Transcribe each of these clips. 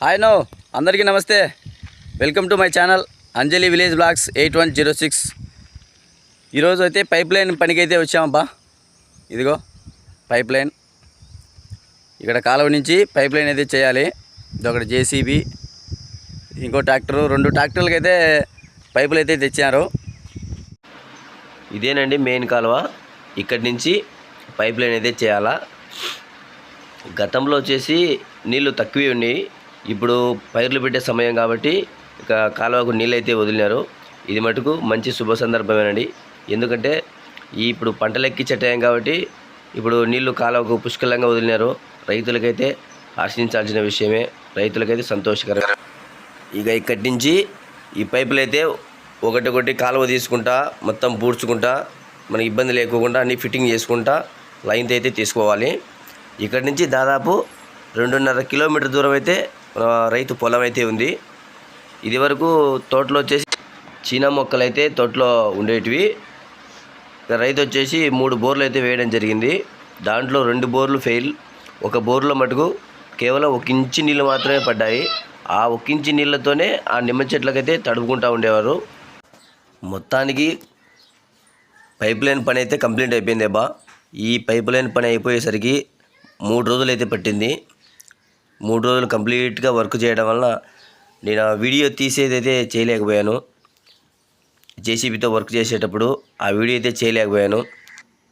Hi నో అందరికీ నమస్తే. Welcome to my channel Anjali village blogs eight one zero six. ఈరోజు అయితే పైప్ లైన్ పనికి అయితే వచ్చామబ్బా. ఇదిగో పైప్ లైన్. ఇక్కడ కాలువ నుంచి పైప్ లైన్ అయితే చేయాలి. ఇదొకటి జేసీబీ ఇంకో ట్రాక్టరు రెండు ట్రాక్టర్లకి అయితే పైపులు అయితే తెచ్చారు ఇదేనండి మెయిన్ కాలువ. ఇక్కడి నుంచి పైప్ లైన్ అయితే చేయాలా. గతంలో వచ్చేసి నీళ్ళు తక్కువే ఉన్నాయి. ఇప్పుడు పైర్లు పెట్టే సమయం కాబట్టి ఇక కాలువకు నీళ్ళు అయితే వదిలినారు. ఇది మటుకు మంచి శుభ సందర్భమేనండి. ఎందుకంటే ఈ ఇప్పుడు పంటలు ఎక్కించే టైం కాబట్టి ఇప్పుడు నీళ్ళు కాలువకు పుష్కలంగా వదిలినారు. రైతులకైతే ఆశించాల్సిన విషయమే. రైతులకైతే సంతోషకరం ఇక ఇక్కడి నుంచి ఈ పైపులు అయితే ఒకటొకటి కాలువ తీసుకుంటా మొత్తం పూడ్చుకుంటా మనకి ఇబ్బంది లేకోకుండా అన్ని ఫిట్టింగ్ చేసుకుంటా లైన్తో అయితే తీసుకోవాలి. ఇక్కడి నుంచి దాదాపు రెండున్నర కిలోమీటర్ దూరం అయితే రైతు పొలం అయితే ఉంది. ఇది వరకు తోటలో వచ్చేసి చీనా మొక్కలు అయితే తోటలో ఉండేటివి. రైతు వచ్చేసి మూడు బోర్లు అయితే వేయడం జరిగింది. దాంట్లో రెండు బోర్లు ఫెయిల్ ఒక బోర్లో మటుకు కేవలం ఒక ఇంచి నీళ్ళు మాత్రమే పడ్డాయి. ఆ ఒక ఇంచి నీళ్ళతోనే ఆ నిమ్మ చెట్లకైతే తడుపుకుంటూ ఉండేవారు. మొత్తానికి పైప్ లైన్ పని అయితే కంప్లీట్ అయిపోయింది అబ్బా. ఈ పైప్ లైన్ పని అయిపోయేసరికి మూడు రోజులు అయితే పట్టింది. మూడు రోజులు కంప్లీట్గా వర్క్ చేయడం వల్ల నేను ఆ వీడియో తీసేది అయితే చేయలేకపోయాను. జేసీబీతో వర్క్ చేసేటప్పుడు ఆ వీడియో అయితే చేయలేకపోయాను.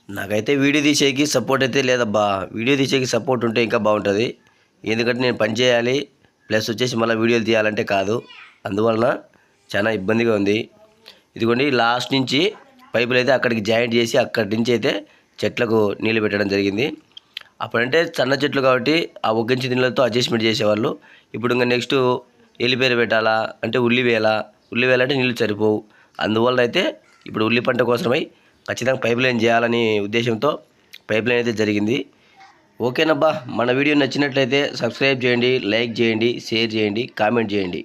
నాకైతే వీడియో తీసేకి సపోర్ట్ అయితే లేదబ్బా. వీడియో తీసేకి సపోర్ట్ ఉంటే ఇంకా బాగుంటుంది. ఎందుకంటే నేను పని చేయాలి. ప్లస్ వచ్చేసి మళ్ళీ వీడియోలు తీయాలంటే కాదు. అందువలన చాలా ఇబ్బందిగా ఉంది. ఇదిగోండి లాస్ట్ నుంచి పైపులు అయితే అక్కడికి జాయింట్ చేసి అక్కడి నుంచి అయితే చెట్లకు నీళ్ళు పెట్టడం జరిగింది. అప్పుడంటే సన్న చెట్లు కాబట్టి ఆ ఒగ్గించి ఇంచు నీళ్ళతో అడ్జస్ట్మెంట్ చేసేవాళ్ళు. ఇప్పుడు ఇంకా నెక్స్ట్ ఎలిపేరు పెట్టాలా అంటే ఉల్లి వేయాలా? ఉల్లి వేయాలంటే నీళ్ళు సరిపోవు. అందువల్ల అయితే ఇప్పుడు ఉల్లి పంట కోసమై ఖచ్చితంగా పైప్ లైన్ చేయాలని ఉద్దేశంతో పైప్ లైన్ అయితే జరిగింది. ఓకేనబ్బా మన వీడియో నచ్చినట్లయితే సబ్స్క్రైబ్ చేయండి లైక్ చేయండి షేర్ చేయండి కామెంట్ చేయండి.